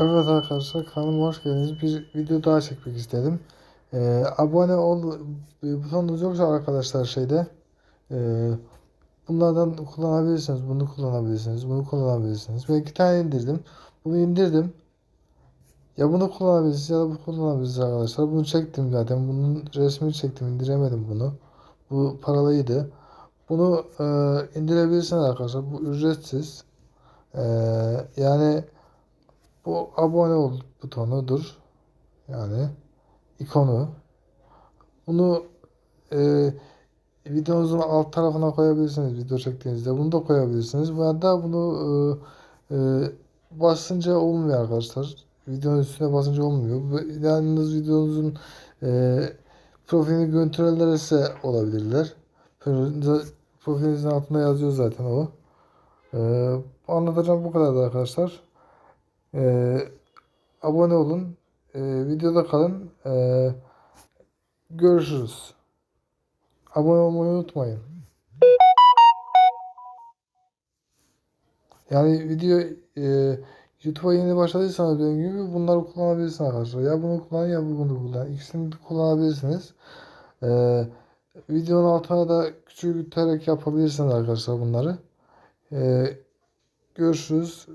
Evet arkadaşlar kanalıma hoş geldiniz. Bir video daha çekmek istedim. Ee, abone ol e, butonunuz yoksa arkadaşlar şeyde e, bunlardan kullanabilirsiniz. Bunu kullanabilirsiniz. Bunu kullanabilirsiniz. Ben iki tane indirdim. Bunu indirdim. Ya bunu kullanabilirsiniz ya da bunu kullanabilirsiniz arkadaşlar. Bunu çektim zaten. Bunun resmini çektim. indiremedim bunu. Bu paralıydı. Bunu e, indirebilirsiniz arkadaşlar. Bu ücretsiz. E, yani bu abone ol butonudur. Yani ikonu. Bunu e, videonuzun alt tarafına koyabilirsiniz video çektiğinizde. Bunu da koyabilirsiniz. Bu arada bunu e, e, basınca olmuyor arkadaşlar. Videonun üstüne basınca olmuyor. Yalnız videonuzun e, profilini görüntülerse olabilirler. Profilinizin altında yazıyor zaten o. E, anlatacağım bu kadar arkadaşlar. Ee, abone olun. Ee, videoda kalın. Ee, görüşürüz. Abone olmayı unutmayın. Yani video e, YouTube'a yeni başladıysanız benim gibi bunları kullanabilirsiniz arkadaşlar. Ya bunu kullan ya bunu kullan. İkisini kullanabilirsiniz. Ee, videonun altına da küçülterek yapabilirsiniz arkadaşlar bunları. Ee, görüşürüz.